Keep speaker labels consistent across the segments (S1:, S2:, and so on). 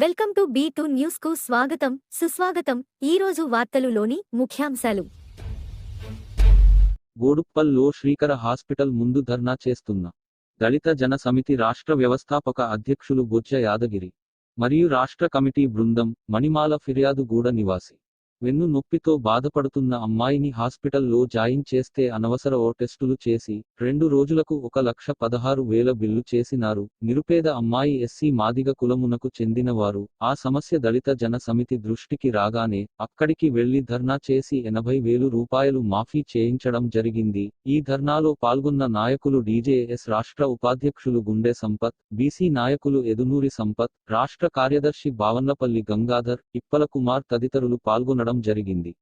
S1: Welcome to B two న్యూస్కు స్వాగతం సుస్వాగతం. ఈ రోజు వార్తలులోని ముఖ్యాంశాలు.
S2: గోడుప్పల్లో శ్రీకర హాస్పిటల్ ముందు ధర్నా చేస్తున్న దళిత జన సమితి రాష్ట్ర వ్యవస్థాపక అధ్యక్షులు బొజ్జ యాదగిరి మరియు రాష్ట్ర కమిటీ బృందం మణిమాల ఫిర్యాదు గూడ నివాసి. వెన్ను నొప్పితో బాధపడుతున్న అమ్మాయిని హాస్పిటల్లో జాయిన్ చేస్తే అనవసర ఓ టెస్టులు చేసి రెండు రోజులకు ఒక లక్ష పదహారు వేల బిల్లు చేసినారు. నిరుపేద అమ్మాయి ఎస్సీ మాదిగ కులమునకు చెందినవారు. ఆ సమస్య దళిత జన సమితి దృష్టికి రాగానే అక్కడికి వెళ్ళి ధర్నా చేసి ఎనభై వేలు రూపాయలు మాఫీ చేయించడం జరిగింది. ఈ ధర్నాలో పాల్గొన్న నాయకులు డీజేఎస్ రాష్ట్ర ఉపాధ్యక్షులు గుండె సంపత్ బీసీ నాయకులు ఎదునూరి సంపత్ రాష్ట్ర కార్యదర్శి బావన్లపల్లి గంగాధర్ ఇప్పల కుమార్ తదితరులు పాల్గొనడం
S3: రావడం జరిగింది.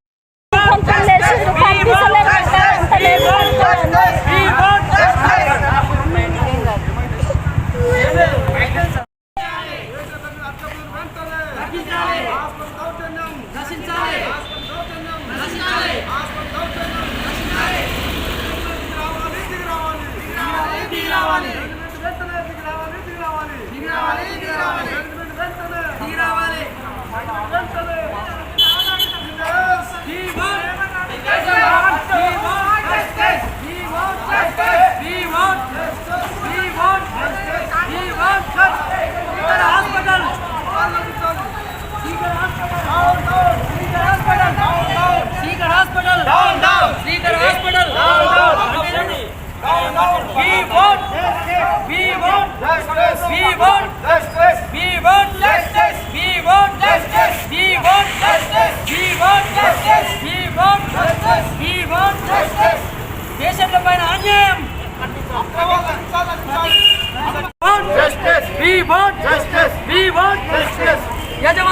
S3: Viva!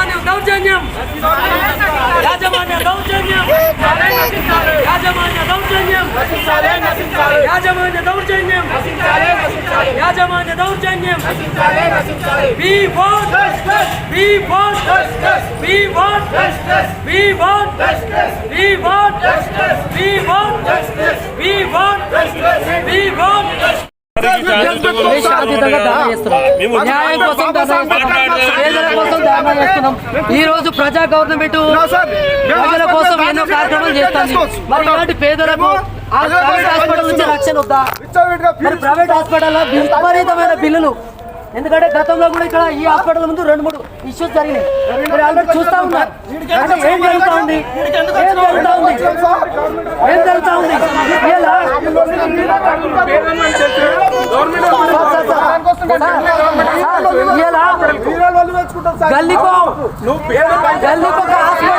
S3: యాజమాన్యం దౌర్జన్యం. యాజమాన్య దౌర్జన్యం. యాజమాన్య దౌర్జన్యం. యాజమాన్య దౌర్జన్యం. యాజమాన్య దౌర్జన్యం. We want we want We want We want we want We want We want
S4: we want ఈ రోజు ప్రజా గవర్నమెంట్ ప్రజల కోసం ఎన్నో కార్యక్రమాలు చేస్తాను మరి ఇలాంటి పేదలకు ప్రైవేట్ హాస్పిటల్ నుంచి రక్షణ వద్దా మరి ప్రైవేట్ హాస్పిటల్ విపరీతమైన బిల్లులు ఎందుకంటే గతంలో కూడా ఇక్కడ ఈ హాస్పిటల్ ముందు రెండు మూడు ఇష్యూస్ జరిగినాయి. మరి ఆల్రెడీ చూస్తా ఉన్నారు. అంటే ఏం జరుగుతా ఉంది? ఏం జరుగుతా ఉంది? ఏం జరుగుతా ఉంది? గల్లీకో గల్లీకో హాస్పిటల్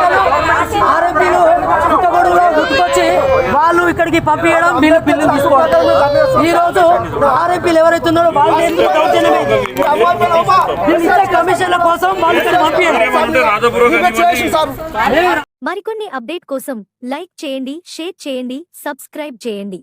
S4: ఇక్కడికి పంపించడం బిల్లు బిల్లు తీసుకోవడం ఈ రోజు ఆర్ఎంపీలు ఎవరైతే ఉన్నారో వాళ్ళు కమిషన్ల కోసం వాళ్ళు
S1: మరికొన్ని అప్డేట్ కోసం లైక్ చేయండి షేర్ చేయండి సబ్స్క్రైబ్ చేయండి